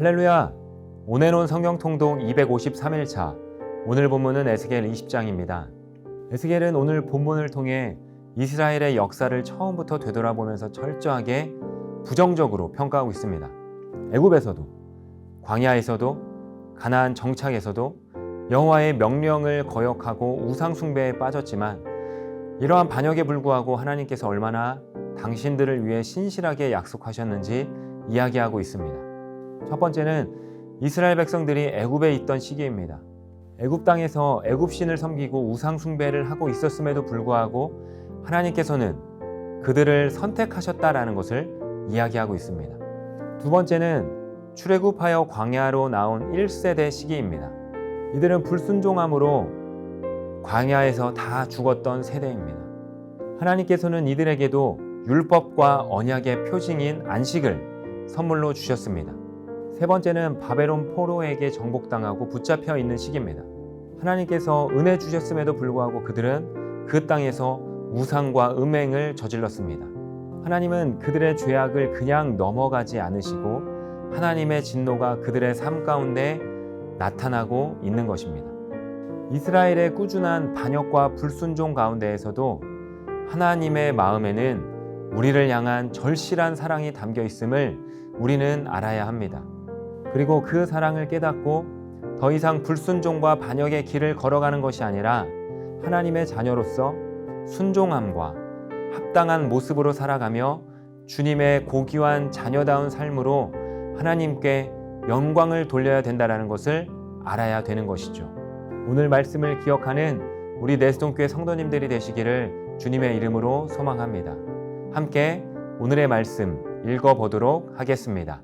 할렐루야! 오네논 성경 통독 253일차 오늘 본문은 에스겔 20장입니다. 에스겔은 오늘 본문을 통해 이스라엘의 역사를 처음부터 되돌아보면서 철저하게 부정적으로 평가하고 있습니다. 애굽에서도 광야에서도 가나안 정착에서도 여호와의 명령을 거역하고 우상 숭배에 빠졌지만 이러한 반역에 불구하고 하나님께서 얼마나 당신들을 위해 신실하게 약속하셨는지 이야기하고 있습니다. 첫 번째는 이스라엘 백성들이 애굽에 있던 시기입니다. 애굽 땅에서 애굽 신을 섬기고 우상 숭배를 하고 있었음에도 불구하고 하나님께서는 그들을 선택하셨다라는 것을 이야기하고 있습니다. 두 번째는 출애굽하여 광야로 나온 1세대 시기입니다. 이들은 불순종함으로 광야에서 다 죽었던 세대입니다. 하나님께서는 이들에게도 율법과 언약의 표징인 안식을 선물로 주셨습니다. 세 번째는 바벨론 포로에게 정복당하고 붙잡혀 있는 시기입니다. 하나님께서 은혜 주셨음에도 불구하고 그들은 그 땅에서 우상과 음행을 저질렀습니다. 하나님은 그들의 죄악을 그냥 넘어가지 않으시고 하나님의 진노가 그들의 삶 가운데 나타나고 있는 것입니다. 이스라엘의 꾸준한 반역과 불순종 가운데에서도 하나님의 마음에는 우리를 향한 절실한 사랑이 담겨 있음을 우리는 알아야 합니다. 그리고 그 사랑을 깨닫고 더 이상 불순종과 반역의 길을 걸어가는 것이 아니라 하나님의 자녀로서 순종함과 합당한 모습으로 살아가며 주님의 고귀한 자녀다운 삶으로 하나님께 영광을 돌려야 된다는 것을 알아야 되는 것이죠. 오늘 말씀을 기억하는 우리 내스동교회 성도님들이 되시기를 주님의 이름으로 소망합니다. 함께 오늘의 말씀 읽어보도록 하겠습니다.